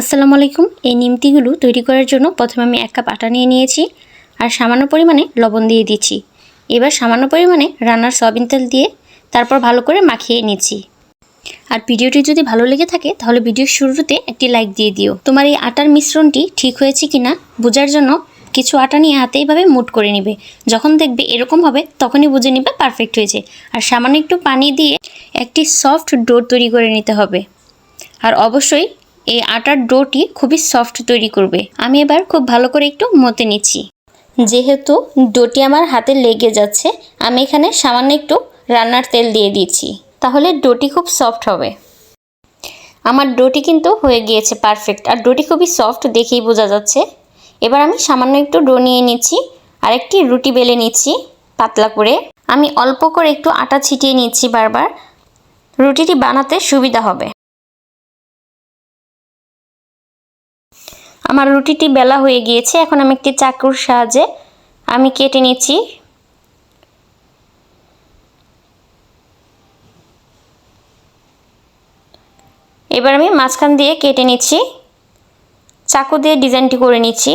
আসসালামু আলাইকুম। এই নিমতিগুলো তৈরি করার জন্য প্রথমে আমি এক কাপ আটা নিয়ে নিয়েছি আর সামান্য পরিমাণে লবণ দিয়ে দিচ্ছি। এবার সামান্য পরিমাণে রান্নার সয়াবিন তেল দিয়ে তারপর ভালো করে মাখিয়ে নিচ্ছি। আর ভিডিওটি যদি ভালো লেগে থাকে, তাহলে ভিডিওর শুরুতে একটি লাইক দিয়ে দিও। তোমার এই আটার মিশ্রণটি ঠিক হয়েছে কিনা, বোঝার জন্য কিছু আটা নিয়ে হাতে এইভাবে মুট করে নিবে। যখন দেখবে এরকম হবে, তখনই বুঝে নিবে পারফেক্ট হয়েছে। আর সামান্য একটু পানি দিয়ে একটি সফট ডো তৈরি করে নিতে হবে। আর অবশ্যই এই আটার ডোটি খুবই সফট তৈরি করবে। আমি এবার খুব ভালো করে একটু মতে নিচ্ছি। যেহেতু ডোটি আমার হাতে লেগে যাচ্ছে, আমি এখানে সামান্য একটু রান্নার তেল দিয়ে দিচ্ছি। তাহলে ডোটি খুব সফট হবে। আমার ডোটি কিন্তু হয়ে গিয়েছে পারফেক্ট আর ডোটি খুবই সফট দেখেই বোঝা যাচ্ছে। এবার আমি সামান্য একটু ডো নিয়ে নিচ্ছি। আর একটি রুটি বেলে নিচ্ছি পাতলা করে। আমি অল্প করে একটু আটা ছিটিয়ে নিচ্ছি বারবার। রুটিটি বানাতে সুবিধা হবে। আমার রুটিটি বেলা হয়ে গিয়েছে, এখন আমি একটি চাকুর সাহায্যে আমি কেটে নিচ্ছি। এবার আমি মাঝখান দিয়ে কেটে নিচ্ছি। চাকু দিয়ে ডিজাইনটি করে নিচ্ছি।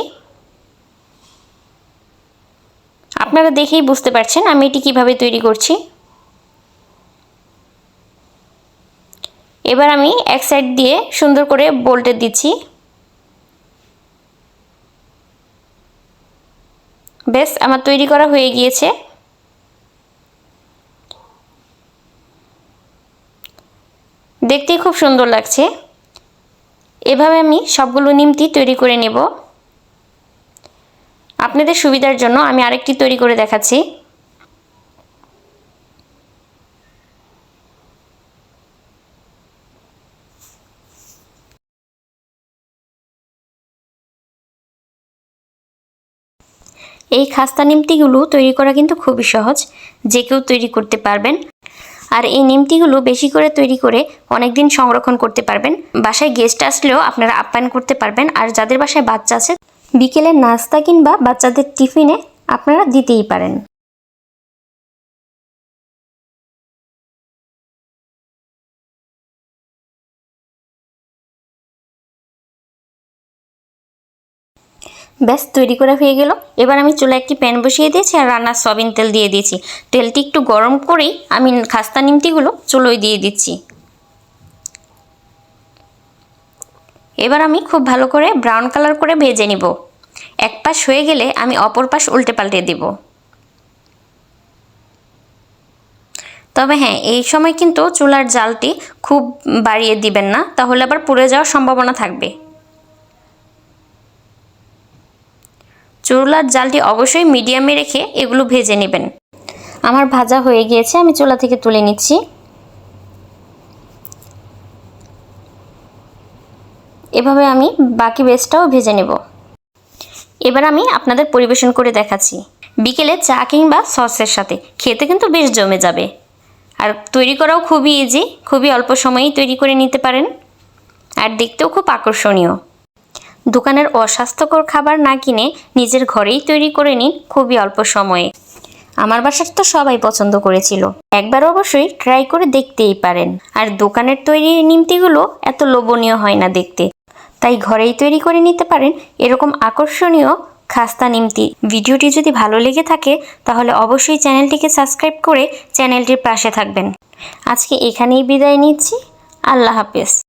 আপনারা দেখেই বুঝতে পারছেন আমি এটি কীভাবে তৈরি করছি। এবার আমি এক সাইড দিয়ে সুন্দর করে বোল্টে দিচ্ছি। বেশ, আমার তৈরি করা হয়ে গিয়েছে। দেখতে খুব সুন্দর লাগছে। এভাবে আমি সবগুলো নিমতি তৈরি করে নেব। আপনাদের সুবিধার জন্য আমি আরেকটি তৈরি করে দেখাচ্ছি। এই খাস্তা নিমতিগুলো তৈরি করা কিন্তু খুবই সহজ, যে কেউ তৈরি করতে পারবেন। আর এই নিমতিগুলো বেশি করে তৈরি করে অনেক দিন সংরক্ষণ করতে পারবেন। বাসায় গেস্ট আসলেও আপনারা আপ্যায়ন করতে পারবেন। আর যাদের বাসায় বাচ্চা আছে বিকেলে নাস্তা কিংবা বাচ্চাদের টিফিনে আপনারা দিতেই পারেন। ব্যাস, তৈরি করা হয়ে গেল। এবার আমি চুলা একটি প্যান বসিয়ে দিয়েছি আর রান্নার সয়াবিন তেল দিয়ে দিয়েছি। তেলটি একটু গরম করেই আমি খাস্তা নিমতিগুলো চুলোয় দিয়ে দিচ্ছি। এবার আমি খুব ভালো করে ব্রাউন কালার করে ভেজে নিব। এক পাশ হয়ে গেলে আমি অপর পাশ উল্টে পাল্টে দেব। তবে হ্যাঁ এই সময় কিন্তু চুলার জালটি খুব বাড়িয়ে দিবেন না, তাহলে আবার পুড়ে যাওয়ার সম্ভাবনা থাকবে। চুলার জালটি অবশ্যই মিডিয়ামে রেখে এগুলো ভেজে নেবেন। আমার ভাজা হয়ে গিয়েছে, আমি চুলা থেকে তুলে নিচ্ছি। এভাবে আমি বাকি বেসটাও ভেজে নেব। এবার আমি আপনাদের পরিবেশন করে দেখাচ্ছি। বিকেলে চা কিংবা সসের সাথে খেতে কিন্তু বেশ জমে যাবে। আর তৈরি করাও খুবই ইজি খুবই অল্প সময়েই তৈরি করে নিতে পারেন। আর দেখতেও খুব আকর্ষণীয়। দোকানের অস্বাস্থ্যকর খাবার না কিনে নিজের ঘরেই তৈরি করে নিন খুবই অল্প সময়ে। আমার বাসার তো সবাই পছন্দ করেছিল। একবার অবশ্যই ট্রাই করে দেখতেই পারেন। আর দোকানের তৈরি নিমতিগুলো এত লোভনীয় হয় না দেখতে। তাই ঘরেই তৈরি করে নিতে পারেন এরকম আকর্ষণীয় খাস্তা নিমতি। ভিডিওটি যদি ভালো লেগে থাকে, তাহলে অবশ্যই চ্যানেলটিকে সাবস্ক্রাইব করে চ্যানেলটির পাশে থাকবেন। আজকে এখানেই বিদায় নিচ্ছি। আল্লাহ হাফেজ।